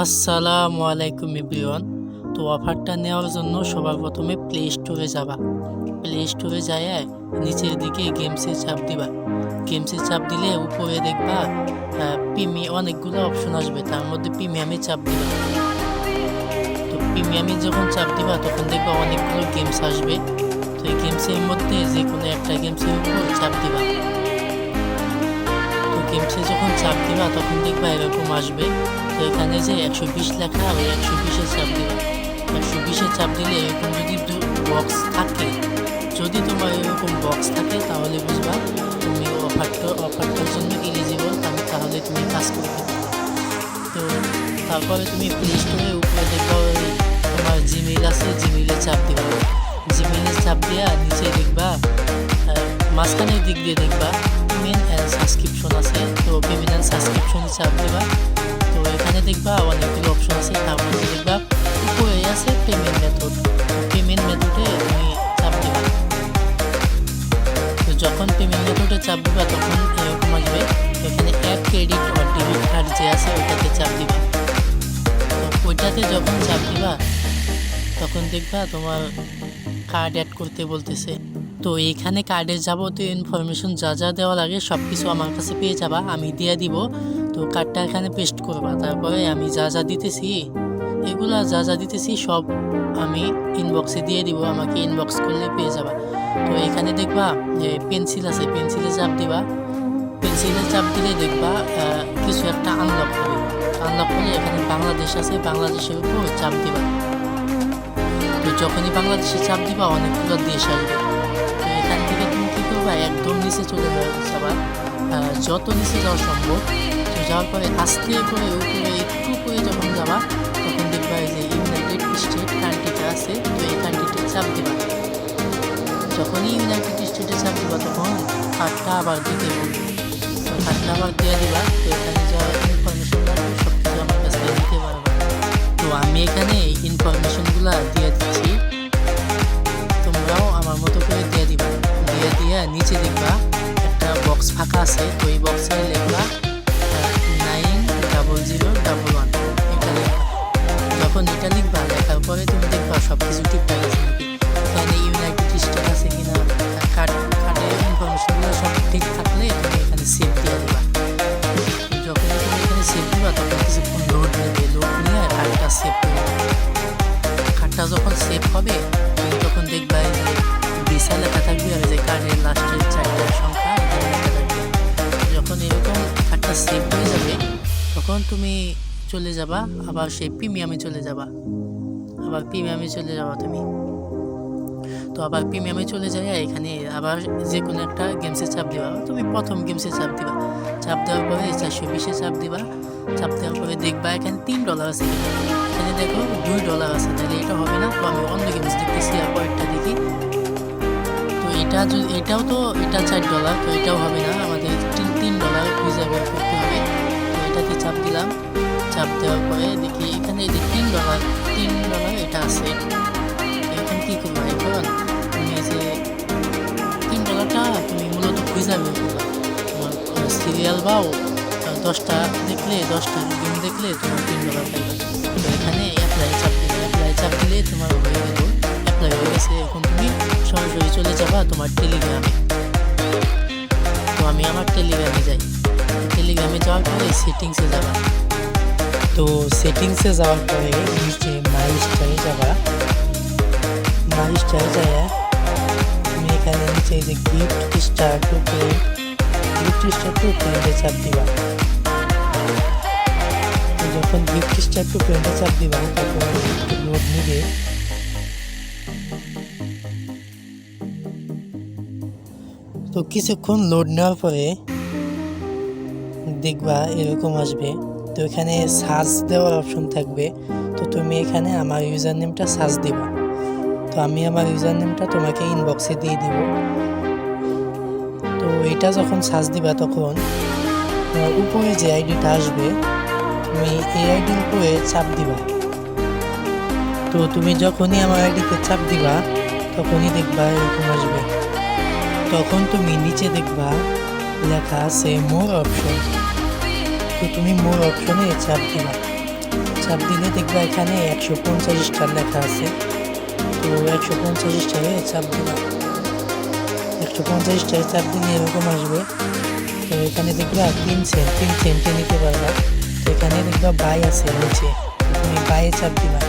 আসসালামু আলাইকুম এভরিওয়ান। তো অফারটা নেওয়ার জন্য সবার প্রথমে প্লে স্টোরে যাবা। প্লে স্টোরে যায় নিচের দিকে গেমসে চাপ দিবা। গেমসে চাপ দিলে উপরে দেখবা প্রিমি অনেকগুলো অপশন আসবে। তার মধ্যে প্রিমিয়ামে চাপ দিবা। তো প্রিমিয়ামে যখন চাপ দিবা, তখন দেখবা অনেকগুলো গেমস আসবে। তো এই গেমসের মধ্যে যে কোনো একটা গেমসের উপর চাপ দিবা। গেমসে যখন চাপ দিবা তখন দেখবা এরকম আসবে। তো এখানে যে একশো বিশ লেখা, ওই একশো বিশে চাপ দিবা। একশো বিশে চাপ দিলে এরকম যদি বক্স থাকে, যদি তোমার এরকম বক্স থাকে, তাহলে বুঝবা তুমি অফারটা অফারটার জন্য এলিজিবল তাহলে তুমি কাজ করবে তো তারপরে তুমি প্লে স্টোরে উপরে দেখবা তোমার জিমেইল আছে জিমেইলে চাপ দিবা। জিমেইলে চাপ দিয়া নিচে দেখবা মাঝখানের দিক দিয়ে দেখবা পেমেন্ট সাবস্ক্রিপশন আছে। তো অ্যান্ড সাবস্ক্রিপশনে চাপ দিবা। তো এখানে দেখবা অনেকগুলো অপশন আছে। তার মধ্যে দেখবা উপরে আছে পেমেন্ট মেথড পেমেন্ট মেথডে তুমি চাপ দিবা। তো যখন পেমেন্ট মেথডে চাপ দিবা, তখন এরকম আসবে। এখানে add credit or debit card যে আছে ওইটাতে চাপ দিবা। ওইটাতে যখন চাপ দিবা, তখন দেখবা তোমার কার্ড অ্যাড করতে বলতেছে। তো এখানে কার্ডের যাবতীয় ইনফরমেশন যা যা দেওয়া লাগে সব কিছু আমার কাছে পেয়ে যাবা, আমি দিয়ে দিব। তো কার্ডটা এখানে পেস্ট করবা, তারপরে আমি যা যা দিতেছি, এগুলা যা যা দিতেছি সব আমি ইনবক্সে দিয়ে দিব, আমাকে ইনবক্স করলে পেয়ে যাবা। তো এখানে দেখবা যে পেন্সিল আছে পেন্সিলে চাপ দিবা। পেন্সিলে চাপ দিলে দেখবা কিছু একটা আনলক হবে। আনলক হলে এখানে বাংলাদেশ আছে, বাংলাদেশের উপর চাপ দিবা। তো যখনই বাংলাদেশে চাপ দিবা অনেক অনেকগুলো দেশ আসবে তো এখান থেকে তুমি কী করবা? একদম নিচে চলে যাবা আহ, যত নিচে যাওয়া সম্ভব তো যাওয়ার পরে আস্তে করে উপরে একটু করে যখন যাবা তখন দেখবা এই যে ইউনাইটেড স্টেট কান্ট্রিটা আছে তো এই কান্ট্রিতে চাপ দিবা। যখনই ইউনাইটেড স্টেটে চাপ দিবা তখন কার্ডটা আবার দিতে তো কার্ডটা আবার দিয়ে দিবা তো এখানে যা ইনফরমেশন লাগবে সব কিছু আমার কাছে দিতে পারবা। তো আমি এখানে ইনফরমেশনগুলো দিয়ে দিচ্ছি। নিচে দেখবা, একটা বক্স ফাঁকা আছে তো এই বক্সে লিখবা nine double zero double one এটা লিখবা। যখন এটা লিখবা, লেখার পরে তুমি দেখবা সব কিছু আছে নাকি? এখানে ইউনাইটেড স্টেট আছে কিনা কার্ড কার্ডের ইনফরমেশনগুলো সব ঠিক থাকলে তুমি এখানে সেভ দিয়ে দিবা। যখন তুমি এখানে সেভ দিবা, তখন কিছুক্ষণ লোড নেবে লোড নিয়ে কার্ডটা সেভ করবে কার্ডটা যখন সেভ হবে তুমি চলে যাবা, আবার সেই প্রিমিয়ামে চলে যাবা। আবার প্রিমিয়ামে চলে যাবা তুমি। তো আবার প্রিমিয়ামে চলে যায় এখানে আবার যে কোনো একটা গেমসে চাপ দিবা। তুমি প্রথম গেমসে চাপ দিবা। চাপ দেওয়ার পরে চারশো বিশে চাপ দিবা। চাপ দেওয়ার পরে দেখবা এখানে তিন ডলার আছে। এখানে দেখো দুই ডলার আছে। তাহলে এটা হবে না, তো আমি অন্য গেমস দেখতেছি আর পরেরটা দেখি। তো এটা এটাও তো, এটা চার ডলার তো এটাও হবে না। আমাদের তিন তিন ডলার খুঁজে বের এটাতে চাপ দিলাম। চাপ দেওয়ার পরে দেখি এখানে যে তিন ডলার তিন ডলার এটা আছে। এখন কী করব? এখন তুমি যে তিন ডলারটা তুমি মূলত খুঁজে তোমার সিরিয়াল বাও দশটা দেখলে, দশটা গেম দেখলে তোমার তিন ডলার পাইবে। এখানে অ্যাপ্লাই চাপ দিলে অ্যাপ্লাই চাপ দিলে তোমার হয়ে গেল। অ্যাপ্লাই হয়ে গেছে, এখন তুমি সরাসরি চলে যাবা তোমার টেলিগ্রামে তো আমি আমার টেলিগ্রামে যাই। টেলিগ্রামে যাওয়ার পরে সেটিংসে যাবা তো সেটিংসে যাওয়ার পরে নিচে মাই স্টারে যাবা মাই স্টারে যায় তুমি এখানে নিচে যে gift star to play gift star to প্লেটে চাপ দিবা যখন গিফট স্টার টু প্লেটে চাপ দিবা তখন লোড নিবে তো কিছুক্ষণ লোড নেওয়ার পরে দেখবা এরকম আসবে। তো এখানে সার্চ দেওয়ার অপশন থাকবে। তো তুমি এখানে আমার ইউজার নেমটা সার্চ দিবা। তো আমি আমার ইউজার নেমটা তোমাকে ইনবক্সে দিয়ে দিব। তো এটা যখন সার্চ দিবা তখন উপরে যে আইডিটা আসবে, তুমি এই আইডির উপরে চাপ দিবা। তো তুমি যখনই আমার আইডিতে চাপ দিবা, তখনই দেখবা এরকম আসবে। তখন তুমি নিচে দেখবা লেখা আছে, মোর অপশন তো তুমি মোর অপশনে চাপ দিবা। চাপ দিলে দেখবে এখানে একশো পঞ্চাশ লেখা আছে। তো একশো পঞ্চাশ স্টারে চাপ দিলাম একশো পঞ্চাশ চাপ দিলে এরকম আসবে। তো এখানে দেখবা তিন সেন্ট তিন সেন্টে নিতে পারবা। তো এখানে দেখবা বাই আছে নিচে। তুমি বাইয়ে চাপ দিবা।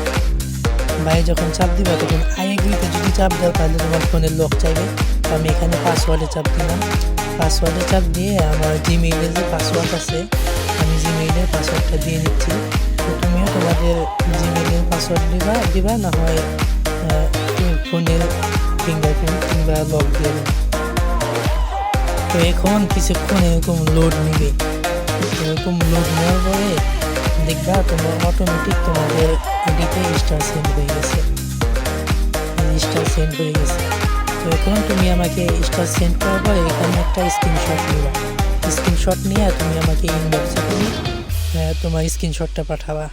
বাইরে যখন চাপ দিবা, তখন আই যদি চাপ দাও, তাহলে তোমার ফোনের লক চাইবে। আমি এখানে পাসওয়ার্ডে চাপ দিলাম। পাসওয়ার্ডে চাপ দিয়ে আমার জিমেইলের যে পাসওয়ার্ড আছে, আমি জিমেইলের পাসওয়ার্ডটা দিয়ে নিচ্ছি তো তুমিও তোমাদের জিমেইলের পাসওয়ার্ড দিবা দিবা, না হয় ফোনের ফিঙ্গারপ্রিন্ট কিংবা লক দিয়ে তো এখন কিছুক্ষণ এরকম লোড নেবে। এরকম লোড নেওয়ার পরে দেখবা তোমার অটোমেটিক তোমাদের এডিতে স্টার সেন্ড হয়ে গেছে। স্টার সেন্ড হয়ে গেছে। এখন তুমি আমাকে স্টার সেন্ড করব এখানে একটা স্ক্রিনশট নিবা স্ক্রিনশট নিয়ে তুমি আমাকে ইনবক্সে তুমি তোমার স্ক্রিনশটটা পাঠাবা।